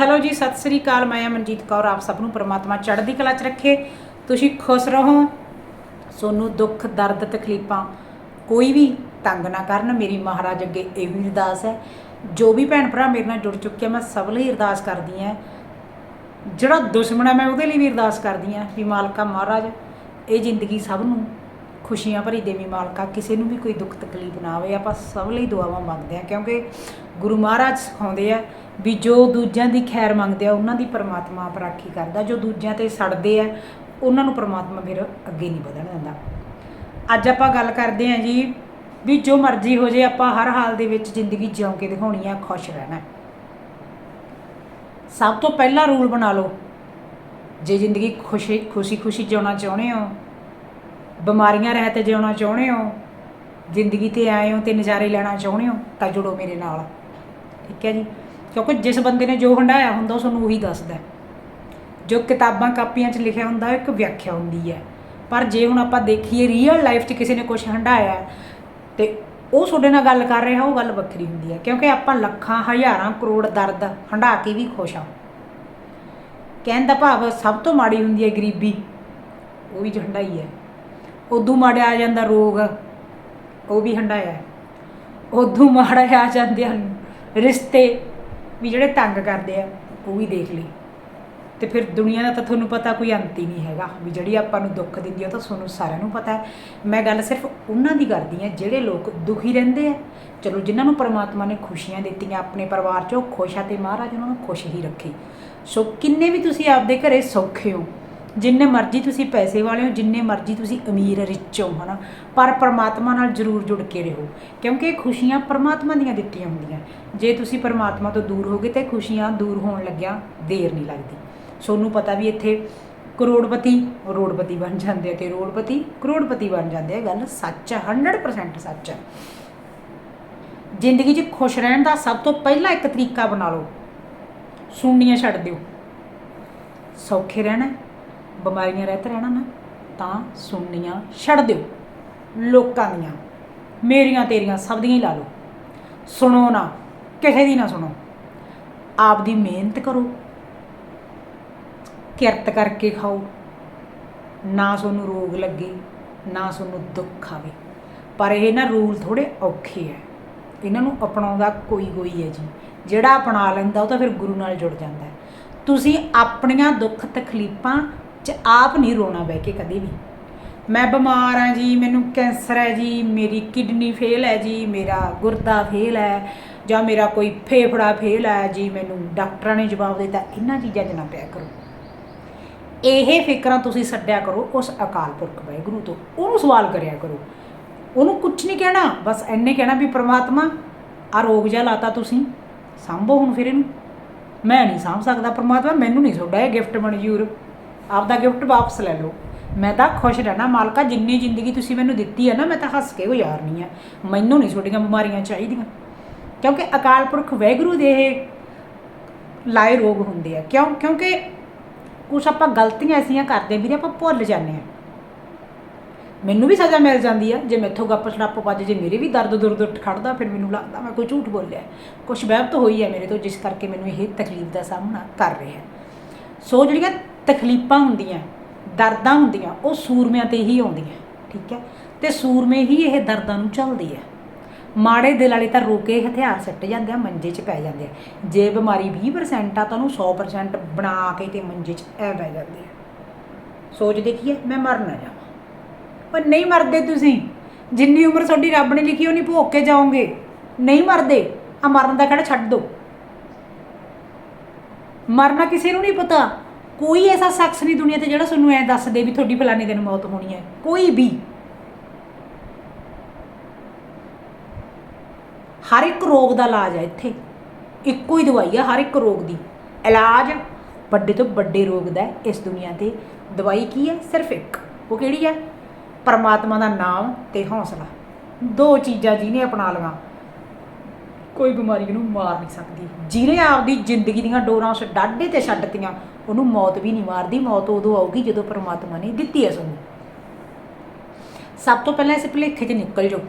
Hello ਜੀ, ਸਤਿ ਸ੍ਰੀ ਅਕਾਲ। ਮੈਂ ਮਨਜੀਤ ਕੌਰ, ਆਪ ਸਭ ਨੂੰ ਪ੍ਰਮਾਤਮਾ ਚੜ੍ਹਦੀ ਕਲਾ 'ਚ ਰੱਖੇ। ਤੁਸੀਂ ਖੁਸ਼ ਰਹੋ। ਸੋਨੂੰ ਦੁੱਖ, ਦਰਦ, ਤਕਲੀਫਾਂ ਕੋਈ ਵੀ ਤੰਗ ਨਾ ਕਰਨ। ਮੇਰੀ ਮਹਾਰਾਜ ਅੱਗੇ ਇਹ ਵੀ ਅਰਦਾਸ ਹੈ। ਜੋ ਵੀ ਭੈਣ ਭਰਾ ਮੇਰੇ ਨਾਲ ਜੁੜ ਚੁੱਕੇ ਮੈਂ ਸਭ ਲਈ ਅਰਦਾਸ ਕਰਦੀ ਹਾਂ। ਜਿਹੜਾ ਦੁਸ਼ਮਣ ਹੈ ਮੈਂ ਉਹਦੇ ਲਈ ਵੀ ਅਰਦਾਸ ਕਰਦੀ ਹਾਂ ਵੀ ਮਾਲਕਾ ਮਹਾਰਾਜ, ਇਹ ਜ਼ਿੰਦਗੀ ਸਭ ਨੂੰ ਖੁਸ਼ੀਆਂ ਭਰੀ ਦੇਵੀ ਮਾਲਕਾ, ਕਿਸੇ ਨੂੰ ਵੀ ਕੋਈ ਦੁੱਖ ਤਕਲੀਫ ਨਾ ਆਵੇ, ਆਪਾਂ ਸਭ ਲਈ ਦੁਆਵਾਂ ਮੰਗਦੇ ਹਾਂ, ਕਿਉਂਕਿ ਗੁਰੂ ਮਹਾਰਾਜ ਸਿਖਾਉਂਦੇ ਆ ਵੀ ਜੋ ਦੂਜਿਆਂ ਦੀ ਖੈਰ ਮੰਗਦੇ ਆ, ਉਹਨਾਂ ਦੀ ਪਰਮਾਤਮਾ ਆਪ ਰਾਖੀ ਕਰਦਾ, ਜੋ ਦੂਜਿਆਂ ਤੇ ਸੜਦੇ ਆ, ਉਹਨਾਂ ਨੂੰ ਪਰਮਾਤਮਾ ਫਿਰ ਅੱਗੇ ਨਹੀਂ ਵਧਣ ਦਿੰਦਾ। ਅੱਜ ਆਪਾਂ ਗੱਲ ਕਰਦੇ ਹਾਂ ਜੀ ਵੀ ਜੋ ਮਰਜ਼ੀ ਹੋ ਜੇ, ਆਪਾਂ ਹਰ ਹਾਲ ਦੇ ਵਿੱਚ ਜ਼ਿੰਦਗੀ ਜਿਉਂ ਕੇ ਦਿਖਾਉਣੀ ਆ, ਖੁਸ਼ ਰਹਿਣਾ ਸਭ ਤੋਂ ਪਹਿਲਾ ਰੂਲ ਬਣਾ ਲਓ, ਜੇ ਜ਼ਿੰਦਗੀ ਖੁਸ਼ੀ ਖੁਸ਼ੀ ਖੁਸ਼ੀ ਜਿਉਣਾ ਚਾਹੁੰਦੇ ਹੋ ਬਿਮਾਰੀਆਂ ਰਹਿਤ ਜਿਉਣਾ ਚਾਹੁੰਦੇ ਹੋ ਜ਼ਿੰਦਗੀ ਤੇ ਆਏ ਹੋ ਤੇ ਨਜ਼ਾਰੇ ਲੈਣਾ ਚਾਹੁੰਦੇ ਹੋ ਤਾਂ ਜੁੜੋ ਮੇਰੇ ਨਾਲ। ਠੀਕ ਹੈ ਜੀ? ਕਿਉਂਕਿ ਜਿਸ ਬੰਦੇ ਨੇ ਜੋ ਹੰਡਾਇਆ ਹੁੰਦਾ ਉਹ ਤੁਹਾਨੂੰ ਉਹੀ ਦੱਸਦਾ ਜੋ ਕਿਤਾਬਾਂ ਕਾਪੀਆਂ 'ਚ ਲਿਖਿਆ ਹੁੰਦਾ ਇੱਕ ਵਿਆਖਿਆ ਹੁੰਦੀ ਹੈ। ਪਰ ਜੇ ਹੁਣ ਆਪਾਂ ਦੇਖੀਏ ਰੀਅਲ ਲਾਈਫ 'ਚ ਕਿਸੇ ਨੇ ਕੁਝ ਹੰਡਾਇਆ ਹੈ, ਤੇ ਉਹ ਤੁਹਾਡੇ ਨਾਲ ਗੱਲ ਕਰ ਰਿਹਾ ਉਹ ਗੱਲ ਵੱਖਰੀ ਹੁੰਦੀ ਹੈ। ਕਿਉਂਕਿ ਆਪਾਂ ਲੱਖਾਂ ਹਜ਼ਾਰਾਂ ਕਰੋੜ ਦਰਦ ਹੰਡਾ ਕੇ ਵੀ ਖੁਸ਼ ਹਾਂ। ਕਹਿਣ ਦਾ ਭਾਵ ਸਭ ਤੋਂ ਮਾੜੀ ਹੁੰਦੀ ਹੈ ਗਰੀਬੀ ਉਹ ਵੀ ਹੰਡਾਈ ਹੈ। ਉਦੋਂ ਮਾੜਾ ਆ ਜਾਂਦਾ ਰੋਗ, ਉਹ ਵੀ ਹੰਡਾਇਆ ਉਦੋਂ ਮਾੜਾ ਆ ਜਾਂਦੇ ਹਨ ਰਿਸ਼ਤੇ ਵੀ ਜਿਹੜੇ ਤੰਗ ਕਰਦੇ ਆ, ਉਹ ਵੀ ਦੇਖ ਲਈ ਤੇ ਫਿਰ ਦੁਨੀਆ ਦਾ ਤਾਂ ਤੁਹਾਨੂੰ ਪਤਾ ਕੋਈ ਅੰਤ ਹੀ ਨਹੀਂ ਹੈਗਾ, ਵੀ ਜਿਹੜੀ ਆਪਾਂ ਨੂੰ ਦੁੱਖ ਦਿੰਦੀ ਆ, ਉਹ ਤਾਂ ਤੁਹਾਨੂੰ ਸਾਰਿਆਂ ਨੂੰ ਪਤਾ ਹੈ। ਮੈਂ ਗੱਲ ਸਿਰਫ ਉਹਨਾਂ ਦੀ ਕਰਦੀ ਆ ਜਿਹੜੇ ਲੋਕ ਦੁਖੀ ਰਹਿੰਦੇ ਆ। ਚਲੋ, ਜਿਨ੍ਹਾਂ ਨੂੰ ਪਰਮਾਤਮਾ ਨੇ ਖੁਸ਼ੀਆਂ ਦਿੱਤੀਆਂ ਆਪਣੇ ਪਰਿਵਾਰ 'ਚ, ਉਹ ਖੁਸ਼ ਆ ਤੇ ਮਹਾਰਾਜ ਉਹਨਾਂ ਨੂੰ ਖੁਸ਼ ਹੀ ਰੱਖੇ। ਸੋ ਕਿੰਨੇ ਵੀ ਤੁਸੀਂ ਆਪਦੇ ਘਰੇ ਸੌਖੇ ਹੋ ਜਿੰਨੇ ਮਰਜ਼ੀ ਤੁਸੀਂ ਪੈਸੇ ਵਾਲੇ ਹੋ, ਜਿੰਨੇ ਮਰਜ਼ੀ ਤੁਸੀਂ ਅਮੀਰ ਰਿਚ ਹੋ, ਹਨਾ? ਪਰ ਪਰਮਾਤਮਾ ਨਾਲ ਜ਼ਰੂਰ ਜੁੜ ਕੇ ਰਹੋ, ਕਿਉਂਕਿ ਇਹ ਖੁਸ਼ੀਆਂ ਪਰਮਾਤਮਾ ਦੀਆਂ ਦਿੱਤੀਆਂ ਹੁੰਦੀਆਂ। ਜੇ ਤੁਸੀਂ ਪਰਮਾਤਮਾ ਤੋਂ ਦੂਰ ਹੋਗੇ ਤੇ ਖੁਸ਼ੀਆਂ ਦੂਰ ਹੋਣ ਲੱਗਿਆ ਦੇਰ ਨਹੀਂ ਲੱਗਦੀ। ਸੋਨੂੰ ਪਤਾ ਵੀ ਇੱਥੇ ਕਰੋੜਪਤੀ ਰੋੜਪਤੀ ਬਣ ਜਾਂਦੇ ਆ ਤੇ ਰੋੜਪਤੀ ਕਰੋੜਪਤੀ ਬਣ ਜਾਂਦੇ ਆ ਗੱਲ ਸੱਚ ਹੈ 100% ਸੱਚ ਹੈ ਜ਼ਿੰਦਗੀ 'ਚ ਖੁਸ਼ ਰਹਿਣ ਦਾ ਸਭ ਤੋਂ ਪਹਿਲਾ ਇੱਕ ਤਰੀਕਾ ਬਣਾ ਲਓ ਸੁਣਨੀਆਂ ਛੱਡ ਦਿਓ। ਸੌਖੇ ਰਹਿਣਾ ਬਿਮਾਰੀਆਂ ਰਹਿਤ ਰਹਿਣਾ ਨਾ, ਤਾਂ ਸੁਣਨੀਆਂ ਛੱਡ ਦਿਓ। ਲੋਕਾਂ ਦੀਆਂ, ਮੇਰੀਆਂ ਤੇਰੀਆਂ ਸਭ ਦੀਆਂ ਹੀ ਲਾ ਲਓ। ਸੁਣੋ ਨਾ, ਕਿਸੇ ਦੀ ਨਾ ਸੁਣੋ। ਆਪ ਦੀ ਮਿਹਨਤ ਕਰੋ। ਕਿਰਤ ਕਰਕੇ ਖਾਓ। ਨਾ ਤੁਹਾਨੂੰ ਰੋਗ ਲੱਗੇ, ਨਾ ਤੁਹਾਨੂੰ ਦੁੱਖ ਆਵੇ। ਪਰ ਇਹ ਨਾ ਰੂਲ ਥੋੜੇ ਔਖੇ ਹੈ ਇਹਨਾਂ ਨੂੰ ਅਪਣਾਉਂਦਾ ਕੋਈ ਕੋਈ ਹੈ ਜੀ। ਜਿਹੜਾ ਅਪਣਾ ਲੈਂਦਾ ਉਹ ਤਾਂ ਫਿਰ ਗੁਰੂ ਨਾਲ ਜੁੜ ਜਾਂਦਾ ਹੈ। ਤੁਸੀਂ ਆਪਣੀਆਂ ਦੁੱਖ ਤਕਲੀਫਾਂ 'ਚ ਆਪ ਨਹੀਂ ਰੋਣਾ ਬਹਿ ਕੇ ਕਦੇ ਵੀ। ਮੈਂ ਬਿਮਾਰ ਹਾਂ ਜੀ, ਮੈਨੂੰ ਕੈਂਸਰ ਹੈ ਜੀ, ਮੇਰੀ ਕਿਡਨੀ ਫੇਲ ਹੈ ਜੀ, ਮੇਰਾ ਗੁਰਦਾ ਫੇਲ ਹੈ ਜਾਂ ਮੇਰਾ ਕੋਈ ਫੇਫੜਾ ਫੇਲ ਹੈ ਜੀ, ਮੈਨੂੰ ਡਾਕਟਰਾਂ ਨੇ ਜਵਾਬ ਦਿੱਤਾ, ਇਹਨਾਂ ਚੀਜ਼ਾਂ 'ਚ ਨਾ ਪਿਆ ਕਰੋ। ਇਹ ਫਿਕਰਾਂ ਤੁਸੀਂ ਛੱਡਿਆ ਕਰੋ ਉਸ ਅਕਾਲ ਪੁਰਖ ਵਾਹਿਗੁਰੂ ਤੋਂ, ਉਹਨੂੰ ਸਵਾਲ ਕਰਿਆ ਕਰੋ। ਉਹਨੂੰ ਕੁਝ ਨਹੀਂ ਕਹਿਣਾ, ਬਸ ਐਨੇ ਕਹਿਣਾ ਵੀ ਪ੍ਰਮਾਤਮਾ ਆ ਰੋਗ ਜਿਹਾ ਲਾਤਾ ਤੁਸੀਂ, ਸੰਭੋ ਹੁਣ ਫਿਰ ਇਹਨੂੰ। ਮੈਂ ਨਹੀਂ ਸਾਂਭ ਸਕਦਾ ਪ੍ਰਮਾਤਮਾ, ਮੈਨੂੰ ਨਹੀਂ ਤੁਹਾਡਾ ਇਹ ਗਿਫਟ ਮਨਜ਼ੂਰ। ਆਪਦਾ ਗਿਫਟ ਵਾਪਸ ਲੈ ਲਓ। ਮੈਂ ਤਾਂ ਖੁਸ਼ ਰਹਿਣਾ, ਮਾਲਕਾ, ਜਿੰਨੀ ਜ਼ਿੰਦਗੀ ਤੁਸੀਂ ਮੈਨੂੰ ਦਿੱਤੀ ਹੈ ਨਾ, ਮੈਂ ਤਾਂ ਹੱਸ ਕੇ ਗੁਜ਼ਾਰਨੀ ਹੈ ਮੈਨੂੰ ਨਹੀਂ ਤੁਹਾਡੀਆਂ ਬਿਮਾਰੀਆਂ ਚਾਹੀਦੀਆਂ। ਕਿਉਂਕਿ ਅਕਾਲ ਪੁਰਖ ਵਾਹਿਗੁਰੂ ਦੇ ਇਹ ਲਾਏ ਰੋਗ ਹੁੰਦੇ ਆ। ਕਿਉਂ? ਕਿਉਂਕਿ ਕੁਛ ਆਪਾਂ ਗਲਤੀਆਂ ਐਸੀਆਂ ਕਰਦੇ ਵੀਰੇ, ਆਪਾਂ ਭੁੱਲ ਜਾਂਦੇ ਆ। ਮੈਨੂੰ ਵੀ ਸਜ਼ਾ ਮਿਲ ਜਾਂਦੀ ਆ। ਜੇ ਮੈਥੋਂ ਗੱਪ ਛੜਾਪ ਵੱਜ ਜੇ, ਮੇਰੇ ਵੀ ਦਰਦ ਦੁਰਦ ਉੱਠ ਖੜਦਾ, ਫਿਰ ਮੈਨੂੰ ਲੱਗਦਾ ਮੈਂ ਕੋਈ ਝੂਠ ਬੋਲਿਆ। ਕੁਛ ਵਹਿਮ ਹੋਈ ਹੈ ਮੇਰੇ ਤੋਂ, ਜਿਸ ਕਰਕੇ ਮੈਨੂੰ ਇਹ ਤਕਲੀਫ ਦਾ ਸਾਹਮਣਾ ਕਰ ਰਿਹਾ ਸੋ ਜਿਹੜੀਆਂ ਤਕਲੀਫਾਂ ਹੁੰਦੀਆਂ, ਦਰਦਾਂ ਹੁੰਦੀਆਂ, ਉਹ ਸੂਰਮਿਆਂ ਤੇ ਹੀ ਆਉਂਦੀਆਂ, ਠੀਕ ਹੈ? ਤੇ ਸੂਰਮੇ ਹੀ ਇਹ ਦਰਦਾਂ ਨੂੰ ਝੱਲਦੇ ਆ। ਮਾੜੇ ਦਿਲ ਵਾਲੇ ਤਾਂ ਰੋਕੇ ਹਥਿਆਰ ਸੱਟ ਜਾਂਦੇ ਆ, ਮੰਜੇ 'ਚ ਪੈ ਜਾਂਦੇ ਆ। ਜੇ ਬਿਮਾਰੀ 20% ਆ ਤਾਂ ਉਹਨੂੰ 100% ਬਣਾ ਕੇ ਤੇ ਮੰਜੇ 'ਚ ਐ ਬਹਿ ਜਾਂਦੇ ਆ। ਸੋਚ ਦੇਖੀਏ, ਮੈਂ ਮਰ ਨਾ ਜਾਵਾਂ। ਪਰ ਨਹੀਂ ਮਰਦੇ ਤੁਸੀਂ। ਜਿੰਨੀ ਉਮਰ ਤੁਹਾਡੀ ਰੱਬ ਨੇ ਲਿਖੀ ਉਹ ਨਹੀਂ ਭੋਗ ਕੇ ਜਾਓਗੇ। ਨਹੀਂ ਮਰਦੇ ਆ ਮਰਨ ਦਾ ਕਿਹੜਾ ਛੱਡ ਦੋ। ਮਰਨਾ ਕਿਸੇ ਨੂੰ ਨਹੀਂ ਪਤਾ। ਕੋਈ ਐਸਾ ਸ਼ਖਸ ਨਹੀਂ ਦੁਨੀਆ ਤੇ ਜਿਹੜਾ ਤੁਹਾਨੂੰ ਐ ਦੱਸ ਦੇ ਵੀ ਤੁਹਾਡੀ ਫਲਾਣੇ ਦਿਨ ਮੌਤ ਹੋਣੀ ਹੈ। ਕੋਈ ਵੀ। ਹਰ ਇੱਕ ਰੋਗ ਦਾ ਇਲਾਜ ਹੈ ਇੱਥੇ। ਇੱਕੋ ਹੀ ਦਵਾਈ ਆ ਹਰ ਇੱਕ ਰੋਗ ਦੀ। ਇਲਾਜ ਵੱਡੇ ਤੋਂ ਵੱਡੇ ਰੋਗ ਦਾ ਇਸ ਦੁਨੀਆ ਤੇ। ਦਵਾਈ ਕੀ ਹੈ? ਸਿਰਫ ਇੱਕ। ਉਹ ਕਿਹੜੀ ਹੈ? ਪਰਮਾਤਮਾ ਦਾ ਨਾਮ ਤੇ ਹੌਸਲਾ। ਦੋ ਚੀਜ਼ਾਂ ਜਿਹਨੇ ਅਪਣਾ ਲਵਾਂ ਕੋਈ ਬਿਮਾਰੀ ਉਹਨੂੰ ਮਾਰ ਨਹੀਂ ਸਕਦੀ। ਜਿਹਨੇ ਆਪਦੀ ਜ਼ਿੰਦਗੀ ਦੀਆਂ ਡੋਰਾਂ ਉਸ ਡਾਢੇ ਤੇ ਛੱਡਤੀਆਂ ਉਹਨੂੰ ਮੌਤ ਵੀ ਨਹੀਂ ਮਾਰਦੀ, ਮੌਤ ਉਦੋਂ ਆਊਗੀ ਜਦੋਂ ਪਰਮਾਤਮਾ ਨੇ ਦਿੱਤੀ ਹੈ ਸਾਨੂੰ। ਸਭ ਤੋਂ ਪਹਿਲਾਂ ਇਸ ਭੁਲੇਖੇ 'ਚ ਨਿਕਲ ਜਾਓ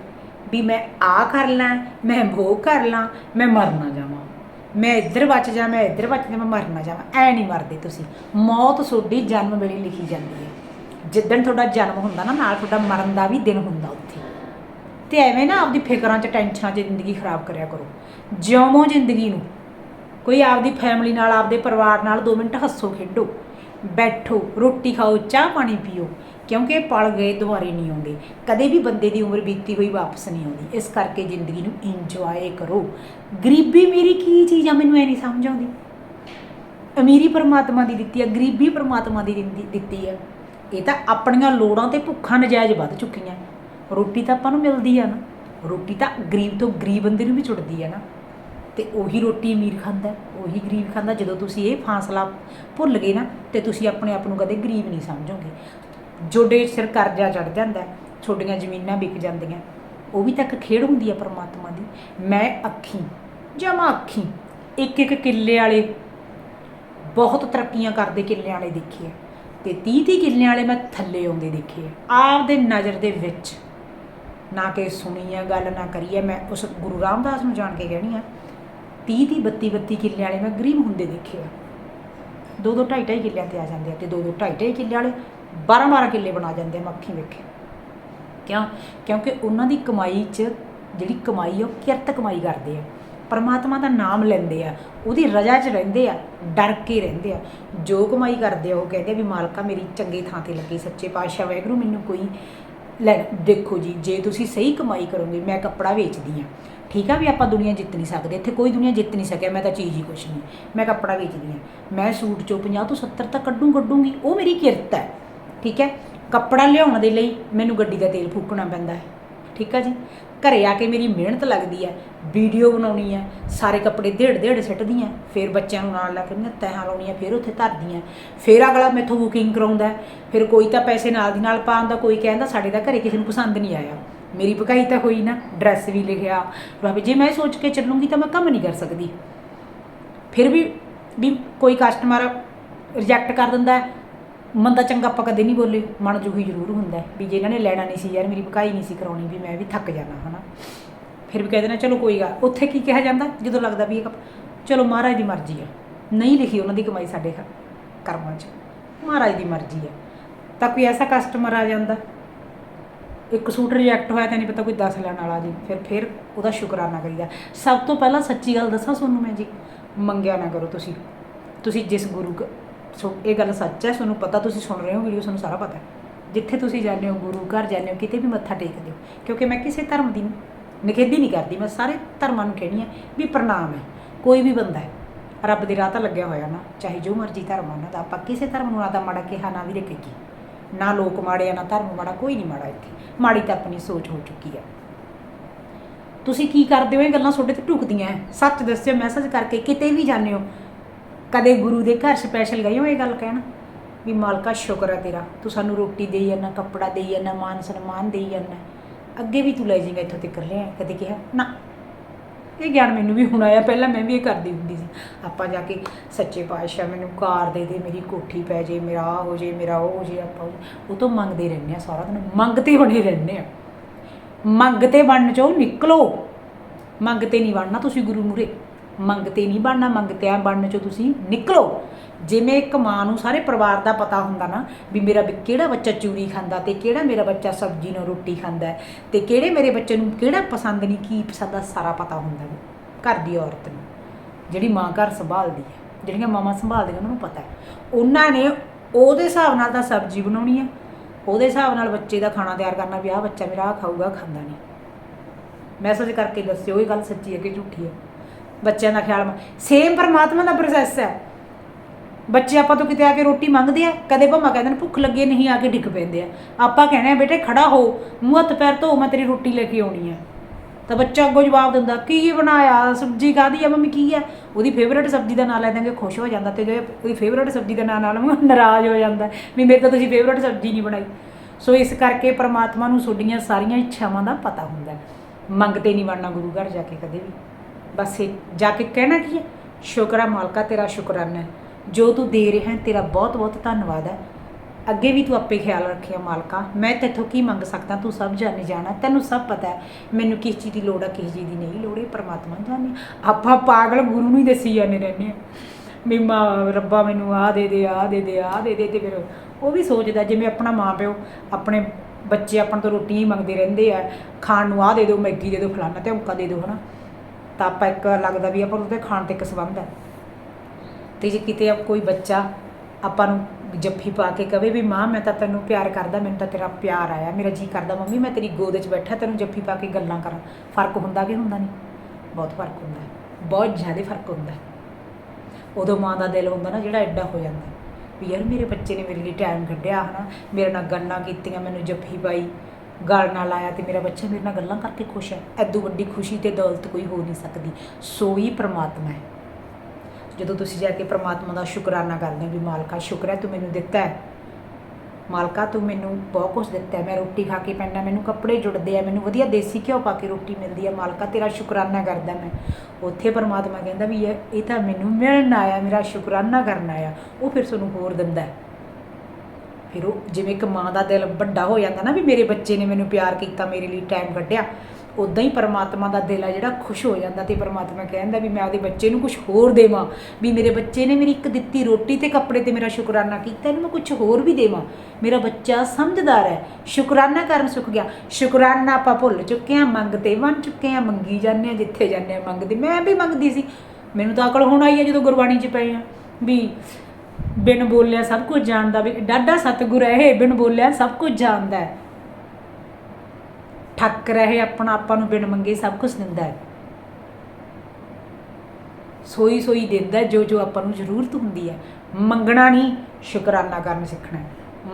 ਵੀ ਮੈਂ ਆ ਕਰ ਲਾਂ, ਮੈਂ ਭੋਗ ਕਰ ਲਾਂ, ਮੈਂ ਮਰਨਾ ਜਾਵਾਂ। ਮੈਂ ਇੱਧਰ ਬਚ ਜਾ, ਮੈਂ ਇੱਧਰ ਬਚ ਜਾ, ਮੈਂ ਮਰਨਾ ਜਾਵਾਂ। ਐ ਨਹੀਂ ਮਰਦੇ ਤੁਸੀਂ। ਮੌਤ ਤੁਹਾਡੀ ਜਨਮ ਵੇਲੇ ਲਿਖੀ ਜਾਂਦੀ ਹੈ ਜਿੱਦਣ ਤੁਹਾਡਾ ਜਨਮ ਹੁੰਦਾ ਨਾ, ਨਾਲ ਤੁਹਾਡਾ ਮਰਨ ਦਾ ਵੀ ਦਿਨ ਹੁੰਦਾ ਉੱਥੇ। ਤੇ ਐਵੇਂ ਨਾ ਆਪਦੀ ਫਿਕਰਾਂ 'ਚ ਟੈਨਸ਼ਨਾਂ 'ਚ ਜ਼ਿੰਦਗੀ ਖਰਾਬ ਕਰਿਆ ਕਰੋ। ਜਿਉਵੋ ਜ਼ਿੰਦਗੀ ਨੂੰ। ਕੋਈ ਆਪਦੀ ਫੈਮਿਲੀ ਨਾਲ, ਆਪਦੇ ਪਰਿਵਾਰ ਨਾਲ 2 ਮਿੰਟ ਹੱਸੋ, ਖੇਡੋ। ਬੈਠੋ, ਰੋਟੀ ਖਾਓ, ਚਾਹ ਪਾਣੀ ਪੀਓ। ਕਿਉਂਕਿ ਇਹ ਪਲ ਗਏ, ਦੁਬਾਰੇ ਨਹੀਂ ਆਉਂਦੇ। ਕਦੇ ਵੀ ਬੰਦੇ ਦੀ ਉਮਰ ਬੀਤੀ ਹੋਈ ਵਾਪਸ ਨਹੀਂ ਆਉਂਦੀ। ਇਸ ਕਰਕੇ ਜ਼ਿੰਦਗੀ ਨੂੰ ਇੰਜੋਏ ਕਰੋ। ਗਰੀਬੀ ਮੇਰੀ ਕੀ ਚੀਜ਼ ਆ? ਮੈਨੂੰ ਐ ਨਹੀਂ ਸਮਝ ਆਉਂਦੀ। ਅਮੀਰੀ ਪਰਮਾਤਮਾ ਦੀ ਦਿੱਤੀ ਆ, ਗਰੀਬੀ ਪਰਮਾਤਮਾ ਦੀ ਦਿੰਦੀ- ਦਿੱਤੀ ਆ। ਇਹ ਤਾਂ ਆਪਣੀਆਂ ਲੋੜਾਂ ਤੇ ਭੁੱਖਾਂ ਨਜਾਇਜ਼ ਵੱਧ ਚੁੱਕੀਆਂ। ਰੋਟੀ ਤਾਂ ਆਪਾਂ ਨੂੰ ਮਿਲਦੀ ਆ ਨਾ ਰੋਟੀ ਤਾਂ ਗਰੀਬ ਤੋਂ ਗਰੀਬ ਬੰਦੇ ਨੂੰ ਵੀ ਜੁੜਦੀ ਆ ਨਾ। ਤੇ ਉਹੀ ਰੋਟੀ ਅਮੀਰ ਖਾਂਦਾ ਉਹੀ ਗਰੀਬ ਖਾਂਦਾ ਜਦੋਂ ਤੁਸੀਂ ਇਹ ਫਾਸਲਾ ਭੁੱਲ ਗਏ ਨਾ ਤੇ ਤੁਸੀਂ ਆਪਣੇ ਆਪ ਨੂੰ ਕਦੇ ਗਰੀਬ ਨਹੀਂ ਸਮਝੋਗੇ। ਜੋਡੇ ਸਿਰ ਕਰਜ਼ਾ ਚੜ ਜਾਂਦਾ ਹੈ, ਤੁਹਾਡੀਆਂ ਜ਼ਮੀਨਾਂ ਵਿਕ ਜਾਂਦੀਆਂ ਉਹ ਵੀ ਤਾਂ ਇੱਕ ਖੇਡ ਹੁੰਦੀ ਆ ਪਰਮਾਤਮਾ ਦੀ। ਮੈਂ ਅੱਖੀ ਜਮਾ ਅੱਖੀ ਇੱਕ ਇੱਕ ਕਿੱਲੇ ਵਾਲੇ ਬਹੁਤ ਤਰੱਕੀਆਂ ਕਰਦੇ ਕਿੱਲਿਆਂ ਵਾਲੇ ਦੇਖੇ ਆ। ਤੇ 30 30 ਕਿੱਲਿਆਂ ਵਾਲੇ ਮੈਂ ਥੱਲੇ ਆਉਂਦੇ ਦੇਖੇ ਆ ਆਪਦੇ ਨਜ਼ਰ ਦੇ ਵਿੱਚ। ਨਾ ਕਿ ਸੁਣੀ ਆ ਗੱਲ ਨਾ ਕਰੀ ਆ ਮੈਂ ਉਸ ਗੁਰੂ ਰਾਮਦਾਸ ਨੂੰ ਜਾਣ ਕੇ ਕਹਿਣੀ ਆ 30 30 32 32 ਕਿੱਲਿਆਂ ਵਾਲੇ ਮੈਂ ਗਰੀਬ ਹੁੰਦੇ ਦੇਖੇ ਆ। ਦੋ ਦੋ ਢਾਈ ਢਾਈ ਕਿੱਲਿਆਂ ਤੇ ਆ ਜਾਂਦੇ ਆ ਤੇ ਦੋ ਦੋ ਢਾਈ ਢਾਈ ਕਿੱਲੇ ਵਾਲੇ 12 12 ਕਿੱਲੇ ਬਣਾ ਜਾਂਦੇ ਆ ਮੱਖੀ ਵੇਖੇ। ਕਿਉਂ? ਕਿਉਂਕਿ ਉਹਨਾਂ ਦੀ ਕਮਾਈ 'ਚ ਜਿਹੜੀ ਕਮਾਈ ਆ, ਉਹ ਕਿਰਤ ਕਮਾਈ ਕਰਦੇ ਆ। ਪਰਮਾਤਮਾ ਦਾ ਨਾਮ ਲੈਂਦੇ ਆ ਉਹਦੀ ਰਜ਼ਾ 'ਚ ਰਹਿੰਦੇ ਆ ਡਰ ਕੇ ਰਹਿੰਦੇ ਆ। ਜੋ ਕਮਾਈ ਕਰਦੇ ਆ ਉਹ ਕਹਿੰਦੇ ਵੀ ਮਾਲਕਾ ਮੇਰੀ ਚੰਗੀ ਥਾਂ ਤੇ ਲੱਗੀ ਸੱਚੇ ਪਾਤਸ਼ਾਹ ਵਾਹਿਗੁਰੂ ਮੈਨੂੰ ਕੋਈ ਲੈ ਦੇਖੋ ਜੀ, ਜੇ ਤੁਸੀਂ ਸਹੀ ਕਮਾਈ ਕਰੋਗੇ, ਮੈਂ ਕੱਪੜਾ ਵੇਚਦੀ ਆ ਠੀਕ ਆ ਵੀ ਆਪਾਂ ਦੁਨੀਆ ਜਿੱਤ ਨਹੀਂ ਸਕਦੇ, ਇੱਥੇ ਕੋਈ ਦੁਨੀਆ ਜਿੱਤ ਨਹੀਂ ਸਕਿਆ, ਮੈਂ ਤਾਂ ਚੀਜ਼ ਹੀ ਕੁਛ ਨਹੀਂ। ਮੈਂ ਕੱਪੜਾ ਵੇਚਦੀ ਆ ਮੈਂ ਸੂਟ ਚੋਂ 50 ਤੋਂ 70 ਤੱਕ ਕੱਢੂ ਕੱਢੂੰਗੀ, ਉਹ ਮੇਰੀ ਕਿਰਤ ਹੈ। ਠੀਕ ਹੈ? ਕੱਪੜਾ ਲਿਆਉਣ ਦੇ ਲਈ ਮੈਨੂੰ ਗੱਡੀ ਦਾ ਤੇਲ ਫੂਕਣਾ ਪੈਂਦਾ ਹੈ। ਠੀਕ ਆ ਜੀ? ਘਰੇ ਆ ਕੇ ਮੇਰੀ ਮਿਹਨਤ ਲੱਗਦੀ ਹੈ ਵੀਡੀਓ ਬਣਾਉਣੀ ਹੈ, ਸਾਰੇ ਕੱਪੜੇ ਢੇੜ ਢੇੜ ਸਿੱਟਦੀ ਆ ਫਿਰ ਬੱਚਿਆਂ ਨੂੰ ਨਾਲ ਲੈ ਕੇ ਮੈਂ ਤੈਹਾਂ ਲਾਉਣੀਆਂ ਫਿਰ ਉੱਥੇ ਧਰਦੀ ਆ ਫਿਰ ਅਗਲਾ ਮੈਥੋਂ ਬੁਕਿੰਗ ਕਰਾਉਂਦਾ ਹੈ। ਫਿਰ ਕੋਈ ਤਾਂ ਪੈਸੇ ਨਾਲ ਦੀ ਨਾਲ ਪਾਉਂਦਾ, ਕੋਈ ਕਹਿੰਦਾ ਸਾਡੇ ਦਾ ਘਰੇ ਕਿਸੇ ਨੂੰ ਪਸੰਦ ਨਹੀਂ ਆਇਆ ਮੇਰੀ ਪਕਾਈ ਤਾਂ ਹੋਈ ਨਾ ਡਰੈਸ ਵੀ ਲਿਖਿਆ ਭਾਵੇਂ ਜੇ ਮੈਂ ਸੋਚ ਕੇ ਚੱਲੂੰਗੀ ਤਾਂ ਮੈਂ ਕੰਮ ਨਹੀਂ ਕਰ ਸਕਦੀ ਫਿਰ ਵੀ ਵੀ ਕੋਈ ਕਸਟਮਰ ਰਿਜੈਕਟ ਕਰ ਦਿੰਦਾ ਮੰਦਾ ਚੰਗਾ ਆਪਾਂ ਕਦੇ ਨਹੀਂ ਬੋਲੇ, ਮਨ ਜੁਗੀ ਜ਼ਰੂਰ ਹੁੰਦਾ ਹੈ ਵੀ ਜੇ ਇਹਨਾਂ ਨੇ ਲੈਣਾ ਨਹੀਂ ਸੀ ਯਾਰ, ਮੇਰੀ ਪਕਾਈ ਨਹੀਂ ਸੀ ਕਰਾਉਣੀ ਵੀ ਮੈਂ ਵੀ ਥੱਕ ਜਾਣਾ, ਹਨਾ। ਫਿਰ ਵੀ ਕਹਿ ਦੇਣਾ ਚਲੋ ਕੋਈ ਗੱਲ, ਉੱਥੇ ਕੀ ਕਿਹਾ ਜਾਂਦਾ? ਜਦੋਂ ਲੱਗਦਾ ਵੀ ਇਹ ਕੱਪ- ਚਲੋ ਮਹਾਰਾਜ ਦੀ ਮਰਜ਼ੀ ਹੈ ਨਹੀਂ ਲਿਖੀ ਉਹਨਾਂ ਦੀ ਕਮਾਈ ਸਾਡੇ ਕਰਮਾਂ 'ਚ, ਮਹਾਰਾਜ ਦੀ ਮਰਜ਼ੀ ਹੈ ਤਾਂ ਕੋਈ ਐਸਾ ਕਸਟਮਰ ਆ ਜਾਂਦਾ, ਇੱਕ ਸੂਟ ਰਿਜੈਕਟ ਹੋਇਆ ਤਾਂ ਨਹੀਂ ਪਤਾ ਕੋਈ 10 ਲੈਣ ਵਾਲਾ ਜੀ, ਫਿਰ ਫਿਰ ਉਹਦਾ ਸ਼ੁਕਰਾਨਾ ਕਰੀਦਾ। ਸਭ ਤੋਂ ਪਹਿਲਾਂ ਸੱਚੀ ਗੱਲ ਦੱਸਾਂ ਤੁਹਾਨੂੰ ਮੈਂ ਜੀ, ਮੰਗਿਆ ਨਾ ਕਰੋ ਤੁਸੀਂ ਤੁਸੀਂ ਜਿਸ ਗੁਰੂ ਕ- ਸੋ ਇਹ ਗੱਲ ਸੱਚ ਹੈ, ਤੁਹਾਨੂੰ ਪਤਾ ਤੁਸੀਂ ਸੁਣ ਰਹੇ ਹੋ ਵੀਡੀਓ ਤੁਹਾਨੂੰ ਸਾਰਾ ਪਤਾ ਹੈ। ਜਿੱਥੇ ਤੁਸੀਂ ਜਾਂਦੇ ਹੋ, ਗੁਰੂ ਘਰ ਜਾਂਦੇ ਹੋ, ਕਿਤੇ ਵੀ ਮੱਥਾ ਟੇਕਦੇ ਹੋ ਕਿਉਂਕਿ ਮੈਂ ਕਿਸੇ ਧਰਮ ਦੀ ਨਿਖੇਧੀ ਨਹੀਂ ਕਰਦੀ, ਮੈਂ ਸਾਰੇ ਧਰਮਾਂ ਨੂੰ ਕਹਿਣੀ ਆ ਵੀ ਪ੍ਰਣਾਮ ਹੈ, ਕੋਈ ਵੀ ਬੰਦਾ ਹੈ, ਰੱਬ ਦੇ ਰਾਹ ਤਾਂ ਲੱਗਿਆ ਹੋਇਆ ਨਾ, ਚਾਹੇ ਜੋ ਮਰਜ਼ੀ ਧਰਮ ਆ ਉਹਨਾਂ ਦਾ ਆਪਾਂ ਕਿਸੇ ਧਰਮ ਨੂੰ ਆਦਾ ਮਾੜਾ ਕਿਹਾ, ਨਾ ਵੀ ਕੀ। ਨਾ ਲੋਕ ਮਾੜੇ ਆ, ਨਾ ਧਰਮ ਮਾੜਾ, ਕੋਈ ਨਹੀਂ ਮਾੜਾ ਇੱਥੇ। ਮਾੜੀ ਤਾਂ ਆਪਣੀ ਸੋਚ ਹੋ ਚੁੱਕੀ ਹੈ। ਤੁਸੀਂ ਕੀ ਕਰਦੇ ਹੋ? ਇਹ ਗੱਲਾਂ ਤੁਹਾਡੇ ਤੇ ਢੁਕਦੀਆਂ ਹੈ। ਸੱਚ ਦੱਸਿਓ ਮੈਸੇਜ ਕਰਕੇ ਕਿਤੇ ਵੀ ਜਾਂਦੇ ਹੋ ਕਦੇ ਗੁਰੂ ਦੇ ਘਰ ਸਪੈਸ਼ਲ ਗਏ ਹੋ ਇਹ ਗੱਲ ਕਹਿਣਾ? ਵੀ ਮਾਲਕਾ, ਸ਼ੁਕਰ ਹੈ ਤੇਰਾ। ਤੂੰ ਸਾਨੂੰ ਰੋਟੀ ਦੇਈ ਜਾਂਦਾ, ਕੱਪੜਾ ਦੇਈ ਜਾਂਦਾ, ਮਾਨ ਸਨਮਾਨ ਦੇਈ ਜਾਂਦਾ। ਅੱਗੇ ਵੀ ਤੂੰ ਲੈ ਜਾਏਗਾ ਇੱਥੋਂ ਤੱਕ ਲਿਆ। ਕਦੇ ਕਿਹਾ? ਨਾ। ਇਹ ਗਿਆਨ ਮੈਨੂੰ ਵੀ ਹੁਣ ਆਇਆ। ਪਹਿਲਾਂ ਮੈਂ ਵੀ ਇਹ ਕਰਦੀ ਹੁੰਦੀ ਸੀ। ਆਪਾਂ ਜਾ ਕੇ ਸੱਚੇ ਪਾਤਸ਼ਾਹ ਮੈਨੂੰ ਕਾਰ ਦੇ ਦੇ, ਮੇਰੀ ਕੋਠੀ ਪੈ ਜੇ, ਮੇਰਾ ਆ ਹੋ ਜੇ, ਮੇਰਾ ਉਹ ਹੋ ਜੇ, ਆਪਾਂ ਉਹ- ਉਹ ਤੋਂ ਮੰਗਦੇ ਰਹਿੰਦੇ ਆ ਸਾਰਾ ਦਿਨ। ਮੰਗਤੇ ਬਣੇ ਰਹਿੰਦੇ ਆ। ਮੰਗਤੇ ਬਣਨ ਚੋਂ ਨਿਕਲੋ। ਮੰਗਤੇ ਨਹੀਂ ਬਣਨਾ ਤੁਸੀਂ ਗੁਰੂ ਮੂਰੇ ਮੰਗਤੇ ਨਹੀਂ ਬਣਨਾ ਮੰਗਤਿਆਂ ਬਣਨ ਚੋਂ ਤੁਸੀਂ ਨਿਕਲੋ। ਜਿਵੇਂ ਇੱਕ ਮਾਂ ਨੂੰ ਸਾਰੇ ਪਰਿਵਾਰ ਦਾ ਪਤਾ ਹੁੰਦਾ ਨਾ ਵੀ ਮੇਰਾ ਵੀ ਕਿਹੜਾ ਬੱਚਾ ਚੂਰੀ ਖਾਂਦਾ ਤੇ ਕਿਹੜਾ ਮੇਰਾ ਬੱਚਾ ਸਬਜ਼ੀ ਨਾਲ ਰੋਟੀ ਖਾਂਦਾ ਹੈ, ਤੇ ਕਿਹੜੇ ਮੇਰੇ ਬੱਚੇ ਨੂੰ ਕਿਹੜਾ ਪਸੰਦ ਨਹੀਂ ਕੀ ਪਸੰਦ ਆ ਸਾਰਾ ਪਤਾ ਹੁੰਦਾ ਹੈ ਘਰ ਦੀ ਔਰਤ ਨੂੰ। ਜਿਹੜੀ ਮਾਂ ਘਰ ਸੰਭਾਲਦੀ ਹੈ ਜਿਹੜੀਆਂ ਮਾਵਾਂ ਸੰਭਾਲਦੀਆਂ ਉਹਨਾਂ ਨੂੰ ਪਤਾ ਹੈ। ਉਹਨਾਂ ਨੇ ਉਹਦੇ ਹਿਸਾਬ ਨਾਲ ਤਾਂ ਸਬਜ਼ੀ ਬਣਾਉਣੀ ਹੈ ਉਹਦੇ ਹਿਸਾਬ ਨਾਲ ਬੱਚੇ ਦਾ ਖਾਣਾ ਤਿਆਰ ਕਰਨਾ ਵੀ ਆਹ ਬੱਚਾ ਮੇਰਾ ਆਹ ਖਾਊਗਾ ਖਾਂਦਾ ਨਹੀਂ। ਮੈਸੇਜ ਕਰਕੇ ਦੱਸਿਓ ਇਹ ਗੱਲ ਸੱਚੀ ਹੈ ਕਿ ਝੂਠੀ ਹੈ? ਬੱਚਿਆਂ ਦਾ ਖਿਆਲ ਸੇਮ ਪਰਮਾਤਮਾ ਦਾ ਪ੍ਰੋਸੈਸ ਹੈ। ਬੱਚੇ ਆਪਾਂ ਤੋਂ ਕਿਤੇ ਆ ਕੇ ਰੋਟੀ ਮੰਗਦੇ ਆ, ਕਦੇ ਭਾਵੇਂ ਕਹਿੰਦੇ ਨੇ ਭੁੱਖ ਲੱਗੇ ਨਹੀਂ ਆ ਕੇ ਡਿੱਗ ਪੈਂਦੇ ਆ। ਆਪਾਂ ਕਹਿੰਦੇ ਆ ਬੇਟੇ ਖੜਾ ਹੋ, ਮੂੰਹ ਹੱਥ ਪੈਰ ਧੋ, ਮੈਂ ਤੇਰੀ ਰੋਟੀ ਲੈ ਕੇ ਆਉਣੀ ਆ। ਤਾਂ ਬੱਚਾ ਅੱਗੋਂ ਜਵਾਬ ਦਿੰਦਾ, ਕੀ ਬਣਾਇਆ, ਸਬਜ਼ੀ ਕਾਦੀ ਆ ਮੰਮੀ, ਕੀ ਆ? ਉਹਦੀ ਫੇਵਰੇਟ ਸਬਜ਼ੀ ਦਾ ਨਾਂ ਲੈ ਦਾਂਗੇ ਖੁਸ਼ ਹੋ ਜਾਂਦਾ ਤੇ ਜੇ ਉਹਦੀ ਫੇਵਰੇਟ ਸਬਜ਼ੀ ਦਾ ਨਾਂ ਨਾਲ ਨਾਰਾਜ਼ ਹੋ ਜਾਂਦਾ, ਵੀ ਮੇਰੇ ਤਾਂ ਤੁਸੀਂ ਫੇਵਰੇਟ ਸਬਜ਼ੀ ਨਹੀਂ ਬਣਾਈ। ਸੋ ਇਸ ਕਰਕੇ ਪ੍ਰਮਾਤਮਾ ਨੂੰ ਤੁਹਾਡੀਆਂ ਸਾਰੀਆਂ ਇੱਛਾਵਾਂ ਦਾ ਪਤਾ ਹੁੰਦਾ ਹੈ। ਮੰਗਤੇ ਨਹੀਂ ਬਣਨਾ ਗੁਰੂ ਘਰ ਜਾ ਕੇ ਕਦੇ ਵੀ। ਬਸ ਇਹ ਜਾ ਕੇ ਕਹਿਣਾ ਕੀ ਹੈ? ਸ਼ੁਕਰ ਹੈ ਮਾਲਕਾ ਤੇਰਾ ਸ਼ੁਕਰਾਨਾ ਹੈ। ਜੋ ਤੂੰ ਦੇ ਰਿਹਾ ਹੈ, ਤੇਰਾ ਬਹੁਤ ਬਹੁਤ ਧੰਨਵਾਦ ਹੈ। ਅੱਗੇ ਵੀ ਤੂੰ ਆਪੇ ਖਿਆਲ ਰੱਖਿਆ ਮਾਲਕਾ। ਮੈਂ ਤੇਥੋਂ ਕੀ ਮੰਗ ਸਕਦਾ? ਤੂੰ ਸਭ ਜਾਣੇ ਜਾਣਾ। ਤੈਨੂੰ ਸਭ ਪਤਾ ਹੈ ਮੈਨੂੰ ਕਿਸ ਚੀਜ਼ ਦੀ ਲੋੜ ਹੈ ਕਿਸ ਚੀਜ਼ ਦੀ ਨਹੀਂ ਲੋੜ ਇਹ ਪ੍ਰਮਾਤਮਾ ਜਾਣੇ ਆਪਾਂ ਪਾਗਲ ਗੁਰੂ ਨੂੰ ਹੀ ਦੱਸੀ ਜਾਂਦੇ ਰਹਿੰਦੇ ਹਾਂ। ਵੀ ਮਾਂ ਰੱਬਾ ਮੈਨੂੰ ਆਹ ਦੇ ਦੇ ਆ ਦੇ ਦੇ ਆਹ ਦੇ ਦੇ ਤੇ ਫਿਰ ਉਹ ਵੀ ਸੋਚਦਾ ਜਿਵੇਂ ਆਪਣਾ ਮਾਂ ਪਿਓ ਆਪਣੇ ਬੱਚੇ ਆਪਾਂ ਤੋਂ ਰੋਟੀ ਹੀ ਮੰਗਦੇ ਰਹਿੰਦੇ ਆ। ਖਾਣ ਨੂੰ ਆਹ ਦੇ ਦਿਓ ਮੈਗੀ ਦੇ ਦਿਓ ਫਲਾਣਾ ਤੇ ਦੇ ਦਿਓ ਹਨਾ? ਤਾਂ ਆਪਾਂ ਇੱਕ ਲੱਗਦਾ ਵੀ ਆਪਾਂ ਨੂੰ ਉਹਦੇ ਖਾਣ ਤੇ ਇੱਕ ਸੰਬੰਧ ਹੈ। ਤੇ ਜੇ ਕਿਤੇ ਆ ਕੋਈ ਬੱਚਾ ਆਪਾਂ ਨੂੰ ਜੱਫੀ ਪਾ ਕੇ ਕਵੇ ਵੀ ਮਾਂ, ਮੈਂ ਤਾਂ ਤੈਨੂੰ ਪਿਆਰ ਕਰਦਾ, ਮੈਨੂੰ ਤਾਂ ਤੇਰਾ ਪਿਆਰ ਆਇਆ, ਮੇਰਾ ਜੀ ਕਰਦਾ, ਮੰਮੀ, ਮੈਂ ਤੇਰੀ ਗੋਦ 'ਚ ਬੈਠਾ, ਤੈਨੂੰ ਜੱਫੀ ਪਾ ਕੇ ਗੱਲਾਂ ਕਰਾਂ। ਫ਼ਰਕ ਹੁੰਦਾ ਕਿ ਹੁੰਦਾ ਨਹੀਂ? ਬਹੁਤ ਫ਼ਰਕ ਹੁੰਦਾ ਬਹੁਤ ਜ਼ਿਆਦਾ ਫ਼ਰਕ ਹੁੰਦਾ ਉਦੋਂ ਮਾਂ ਦਾ ਦਿਲ ਹੁੰਦਾ ਨਾ ਜਿਹੜਾ ਐਡਾ ਹੋ ਜਾਂਦਾ। ਵੀ ਯਾਰ ਮੇਰੇ ਬੱਚੇ ਨੇ ਮੇਰੇ ਲਈ ਟਾਈਮ ਕੱਢਿਆ, ਹਨਾ। ਮੇਰੇ ਨਾਲ ਗੱਲਾਂ ਕੀਤੀਆਂ, ਮੈਨੂੰ ਜੱਫੀ ਪਾਈ। ਗਲ ਨਾਲ ਆਇਆ ਤੇ ਮੇਰਾ ਬੱਚਾ ਮੇਰੇ ਨਾਲ ਗੱਲਾਂ ਕਰਕੇ ਖੁਸ਼ ਹੈ। ਐਦੋਂ ਵੱਡੀ ਖੁਸ਼ੀ ਤੇ ਦੌਲਤ ਕੋਈ ਹੋ ਨਹੀਂ ਸਕਦੀ। ਸੋ ਹੀ ਪ੍ਰਮਾਤਮਾ ਹੈ। ਜਦੋਂ ਤੁਸੀਂ ਜਾ ਕੇ ਪ੍ਰਮਾਤਮਾ ਦਾ ਸ਼ੁਕਰਾਨਾ ਕਰਦੇ ਹੋ ਵੀ ਮਾਲਕਾ, ਸ਼ੁਕਰ ਹੈ ਤੂੰ ਮੈਨੂੰ ਦਿੱਤਾ ਹੈ। ਮਾਲਕਾ, ਤੂੰ ਮੈਨੂੰ ਬਹੁਤ ਕੁਝ ਦਿੱਤਾ ਹੈ। ਮੈਂ ਰੋਟੀ ਖਾ ਕੇ ਪੈਂਦਾ, ਮੈਨੂੰ ਕੱਪੜੇ ਜੁੜਦੇ ਆ, ਮੈਨੂੰ ਵਧੀਆ ਦੇਸੀ ਘਿਓ ਪਾ ਕੇ ਰੋਟੀ ਮਿਲਦੀ ਹੈ। ਮਾਲਕਾ, ਤੇਰਾ ਸ਼ੁਕਰਾਨਾ ਕਰਦਾ ਮੈਂ। ਉੱਥੇ ਪਰਮਾਤਮਾ ਕਹਿੰਦਾ ਵੀ ਇਹ ਇਹ ਤਾਂ ਮੈਨੂੰ ਮਿਲਣ ਆਇਆ, ਮੇਰਾ ਸ਼ੁਕਰਾਨਾ ਕਰਨ ਆਇਆ। ਉਹ ਫਿਰ ਤੁਹਾਨੂੰ ਹੋਰ ਦਿੰਦਾ ਹੈ। ਫਿਰ ਉਹ ਜਿਵੇਂ ਇੱਕ ਮਾਂ ਦਾ ਦਿਲ ਵੱਡਾ ਹੋ ਜਾਂਦਾ ਨਾ ਵੀ ਮੇਰੇ ਬੱਚੇ ਨੇ ਮੈਨੂੰ ਪਿਆਰ ਕੀਤਾ, ਮੇਰੇ ਲਈ ਟਾਈਮ ਕੱਢਿਆ ਉਦਾਂ ਹੀ ਪਰਮਾਤਮਾ ਦਾ ਦਿਲ ਆ ਜਿਹੜਾ ਖੁਸ਼ ਹੋ ਜਾਂਦਾ ਤੇ ਪਰਮਾਤਮਾ ਕਹਿੰਦਾ ਵੀ ਮੈਂ ਆਪਦੇ ਬੱਚੇ ਨੂੰ ਕੁਝ ਹੋਰ ਦੇਵਾਂ, ਵੀ ਮੇਰੇ ਬੱਚੇ ਨੇ ਮੇਰੀ ਇੱਕ ਦਿੱਤੀ ਰੋਟੀ ਤੇ ਕੱਪੜੇ ਤੇ ਮੇਰਾ ਸ਼ੁਕਰਾਨਾ ਕੀਤਾ, ਇਹਨੂੰ ਮੈਂ ਕੁਝ ਹੋਰ ਵੀ ਦੇਵਾਂ। ਮੇਰਾ ਬੱਚਾ ਸਮਝਦਾਰ ਹੈ, ਸ਼ੁਕਰਾਨਾ ਕਰਨ ਸੁੱਕ ਗਿਆ। ਸ਼ੁਕਰਾਨਾ ਆਪਾਂ ਭੁੱਲ ਚੁੱਕੇ ਹਾਂ ਮੰਗਤੇ ਬਣ ਚੁੱਕੇ ਹਾਂ, ਮੰਗੀ ਜਾਂਦੇ ਹਾਂ, ਜਿੱਥੇ ਜਾਂਦੇ ਹਾਂ, ਮੰਗਦੇ। ਮੈਂ ਵੀ ਮੰਗਦੀ ਸੀ। ਮੈਨੂੰ ਤਾਂ ਅਕਲ ਹੁਣ ਆਈ ਹੈ ਜਦੋਂ ਗੁਰਬਾਣੀ 'ਚ ਪਏ ਆ ਵੀ ਬਿਨ ਬੋਲਿਆ ਸਭ ਕੁਝ ਜਾਣਦਾ ਵੀ ਡਾਡਾ ਸਤਿਗੁਰ ਹੈ ਇਹ, ਬਿਨ ਬੋਲਿਆ ਸਭ ਕੁਝ ਜਾਣਦਾ ਹੈ। ਠੱਕ ਰਹੇ ਆਪਣਾ, ਆਪਾਂ ਨੂੰ ਬਿਨ ਮੰਗੇ ਸਭ ਕੁਝ ਦਿੰਦਾ ਹੈ। ਸੋਈ ਸੋਈ ਦਿੰਦਾ ਜੋ ਜੋ ਆਪਾਂ ਨੂੰ ਜ਼ਰੂਰਤ ਹੁੰਦੀ ਹੈ। ਮੰਗਣਾ ਨਹੀਂ, ਸ਼ੁਕਰਾਨਾ ਕਰਨ ਸਿੱਖਣਾ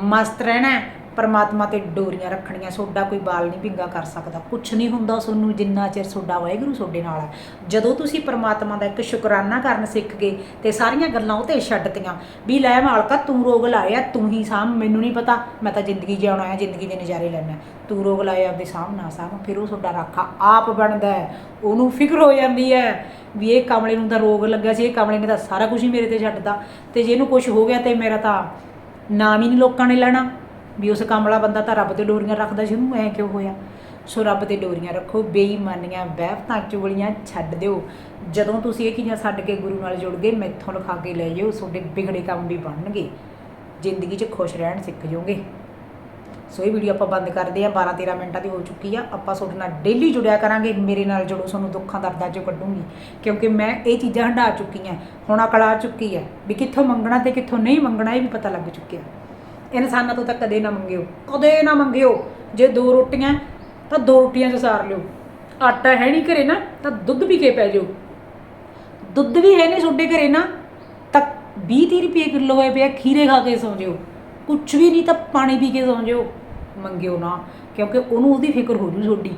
ਮਸਤ ਰਹਿਣਾ ਪਰਮਾਤਮਾ ਤੇ ਡੋਰੀਆਂ ਰੱਖਣੀਆਂ, ਸੋਡਾ ਕੋਈ ਬਾਲ ਨਹੀਂ ਪਿੰਗਾ ਕਰ ਸਕਦਾ। ਕੁਝ ਨਹੀਂ ਹੁੰਦਾ ਸੋਨੂੰ ਜਿੰਨਾ ਚਿਰ ਸੋਡਾ ਵਾਹਿਗੁਰੂ ਸੋਡੇ ਨਾਲ ਹੈ। ਜਦੋਂ ਤੁਸੀਂ ਪਰਮਾਤਮਾ ਦਾ ਇੱਕ ਸ਼ੁਕਰਾਨਾ ਕਰਨ ਸਿੱਖ ਗਏ ਤੇ ਸਾਰੀਆਂ ਗੱਲਾਂ ਉਹ ਤੇ ਛੱਡਤੀਆਂ ਵੀ ਲੈ ਮਾਲਕਾ, ਤੂੰ ਰੋਗ ਲਾਇਆ, ਤੂੰ ਹੀ ਸਾਂਭ। ਮੈਨੂੰ ਨਹੀਂ ਪਤਾ, ਮੈਂ ਤਾਂ ਜ਼ਿੰਦਗੀ ਜਿਉਣਾ ਆ ਜ਼ਿੰਦਗੀ ਦੇ ਨਜ਼ਾਰੇ ਲੈਣਾ ਤੂੰ ਰੋਗ ਲਾਇਆ, ਆਪਦੇ ਸਾਂਭ, ਨਾ ਸਾਂਭ, ਫਿਰ ਉਹ ਤੁਹਾਡਾ ਰਾਖਾ ਆਪ ਬਣਦਾ ਉਹਨੂੰ ਫਿਕਰ ਹੋ ਜਾਂਦੀ ਹੈ ਵੀ ਇਹ ਕਮਲੇ ਨੂੰ ਤਾਂ ਰੋਗ ਲੱਗਾ ਸੀ, ਇਹ ਕਮਲੇ ਨੇ ਤਾਂ ਸਾਰਾ ਕੁਝ ਹੀ ਮੇਰੇ ਤੇ ਛੱਡਦਾ ਤੇ ਜੇ ਇਹਨੂੰ ਕੁਝ ਹੋ ਗਿਆ ਤੇ ਮੇਰਾ ਤਾਂ ਨਾਮ ਹੀ ਨਹੀਂ ਲੋਕਾਂ ਨੇ ਲੈਣਾ। ਵੀ ਉਸ ਕਮਲਾ ਬੰਦਾ ਤਾਂ ਰੱਬ ਤੇ ਡੋਰੀਆਂ ਰੱਖਦਾ ਸੀ, ਉਹਨੂੰ ਐ ਕਿਉਂ ਹੋਇਆ? ਸੋ ਰੱਬ ਤੇ ਡੋਰੀਆਂ ਰੱਖੋ, ਬੇਈਮਾਨੀਆਂ ਵਹਿਬਤਾਂ ਚੁਗਲੀਆਂ ਛੱਡ ਦਿਓ। ਜਦੋਂ ਤੁਸੀਂ ਇਹ ਚੀਜ਼ਾਂ ਛੱਡ ਕੇ ਗੁਰੂ ਨਾਲ ਜੁੜ ਗਏ, ਮੈਥੋਂ ਲਿਖਾ ਕੇ ਲੈ ਜਾਓ, ਤੁਹਾਡੇ ਵਿਗੜੇ ਕੰਮ ਵੀ ਬਣਨਗੇ। ਜ਼ਿੰਦਗੀ 'ਚ ਖੁਸ਼ ਰਹਿਣ ਸਿੱਖ ਜਾਓਗੇ। ਸੋ ਇਹ ਵੀਡੀਓ ਆਪਾਂ ਬੰਦ ਕਰਦੇ ਆ 12 13 ਮਿੰਟਾਂ ਦੀ ਹੋ ਚੁੱਕੀ ਆ। ਆਪਾਂ ਤੁਹਾਡੇ ਨਾਲ ਡੇਲੀ ਜੁੜਿਆ ਕਰਾਂਗੇ, ਮੇਰੇ ਨਾਲ ਜੁੜੋ, ਤੁਹਾਨੂੰ ਦੁੱਖਾਂ ਦਰਦਾਂ ਚੋਂ ਕੱਢੂੰਗੀ। ਕਿਉਂਕਿ ਮੈਂ ਇਹ ਚੀਜ਼ਾਂ ਹੰਢਾ ਚੁੱਕੀ ਆ ਹੁਣ ਅਕਲ ਆ ਚੁੱਕੀ ਹੈ ਵੀ ਕਿੱਥੋਂ ਮੰਗਣਾ ਤੇ ਕਿੱਥੋਂ ਨਹੀਂ ਮੰਗਣਾ, ਇਹ ਵੀ ਪਤਾ ਲੱਗ ਚੁੱਕਿਆ। ਇਨਸਾਨਾਂ ਤੋਂ ਤਾਂ ਕਦੇ ਨਾ ਮੰਗਿਓ, ਕਦੇ ਨਾ ਮੰਗਿਓ। ਜੇ ਦੋ ਰੋਟੀਆਂ ਤਾਂ ਦੋ ਰੋਟੀਆਂ 'ਚ ਸਾਰ ਲਿਓ। ਆਟਾ ਹੈ ਨਹੀਂ ਘਰੇ ਨਾ, ਤਾਂ ਦੁੱਧ ਪੀ ਕੇ ਪੈ ਜਾਓ। ਦੁੱਧ ਵੀ ਹੈ ਨਹੀਂ ਤੁਹਾਡੇ ਘਰੇ ਨਾ, ਤਾਂ 20 30 ਰੁਪਏ ਕਿਲੋ ਹੋਏ ਪਿਆ ਖੀਰੇ ਖਾ ਕੇ ਸੌਂ ਜਿਓ। ਕੁਛ ਵੀ ਨਹੀਂ ਤਾਂ ਪਾਣੀ ਪੀ ਕੇ ਸੌਂ ਜਿਓ। ਮੰਗਿਓ ਨਾ, ਕਿਉਂਕਿ ਉਹਨੂੰ ਉਹਦੀ ਫਿਕਰ ਹੋ ਜੂ ਤੁਹਾਡੀ।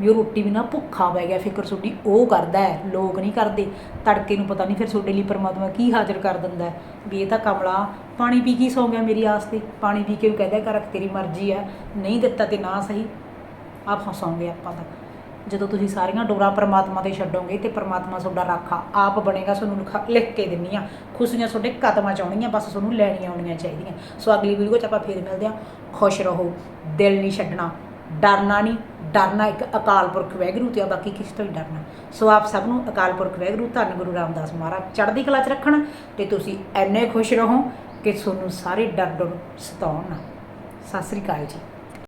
ਵੀ ਉਹ ਰੋਟੀ ਬਿਨਾ ਭੁੱਖਾ ਪੈ ਗਿਆ, ਫਿਕਰ ਤੁਹਾਡੀ ਉਹ ਕਰਦਾ ਹੈ, ਲੋਕ ਨਹੀਂ ਕਰਦੇ। ਤੜਕੇ ਨੂੰ ਪਤਾ ਨਹੀਂ ਫਿਰ ਤੁਹਾਡੇ ਲਈ ਪਰਮਾਤਮਾ ਕੀ ਹਾਜ਼ਰ ਕਰ ਦਿੰਦਾ ਵੀ ਇਹ ਤਾਂ ਕਮਲਾ, ਪਾਣੀ ਪੀ ਕੇ ਹੀ ਸੌਂ ਗਿਆ ਮੇਰੀ ਆਸ ਤੇ। ਪਾਣੀ ਪੀ ਕੇ ਉਹ ਕਹਿੰਦਾ ਕਰ ਤੇਰੀ ਮਰਜ਼ੀ ਹੈ, ਨਹੀਂ ਦਿੱਤਾ ਤੇ ਨਾ ਸਹੀ। ਆਪ ਹਸਾਂਗੇ ਆਪਾਂ ਤਾਂ। ਜਦੋਂ ਤੁਸੀਂ ਸਾਰੀਆਂ ਡੋਰਾਂ ਪ੍ਰਮਾਤਮਾ ਤੇ ਛੱਡੋਗੇ ਤੇ ਪਰਮਾਤਮਾ ਤੁਹਾਡਾ ਰਾਖਾ ਆਪ ਬਣੇਗਾ, ਤੁਹਾਨੂੰ ਲਿਖਾ- ਲਿਖ ਕੇ ਦਿੰਨੀ ਆ। ਖੁਸ਼ੀਆਂ ਤੁਹਾਡੇ ਕਦਮਾਂ ਚ ਆਉਣੀਆਂ ਬਸ ਤੁਹਾਨੂੰ ਲੈਣੀਆਂ ਆਉਣੀਆਂ ਚਾਹੀਦੀਆਂ। ਸੋ ਅਗਲੀ ਵੀਡੀਓ 'ਚ ਆਪਾਂ ਫੇਰ ਮਿਲਦੇ ਆ ਖੁਸ਼ ਰਹੋ, ਦਿਲ ਨਹੀਂ ਛੱਡਣਾ। ਡਰਨਾ ਨਹੀਂ, ਡਰਨਾ ਇੱਕ ਅਕਾਲ ਪੁਰਖ ਵੈਗਰੂ ਤੇ ਆ, ਬਾਕੀ ਕਿਸੇ ਤੋਂ ਵੀ ਡਰਨਾ? ਸੋ ਆਪ ਸਭ ਨੂੰ ਅਕਾਲ ਪੁਰਖ ਵੈਗਰੂ, ਧੰਨ ਗੁਰੂ ਰਾਮਦਾਸ ਮਹਾਰਾਜ, ਚੜ੍ਹਦੀ ਕਲਾ 'ਚ ਰੱਖਣ ਤੇ ਤੁਸੀਂ ਐਨੇ ਖੁਸ਼ ਰਹੋ ਕਿ ਤੁਹਾਨੂੰ ਸਾਰੇ ਡਰ ਡਰ ਸਤਾਉਣ ਨਾ। ਸਤਿ ਸ੍ਰੀ ਅਕਾਲ ਜੀ।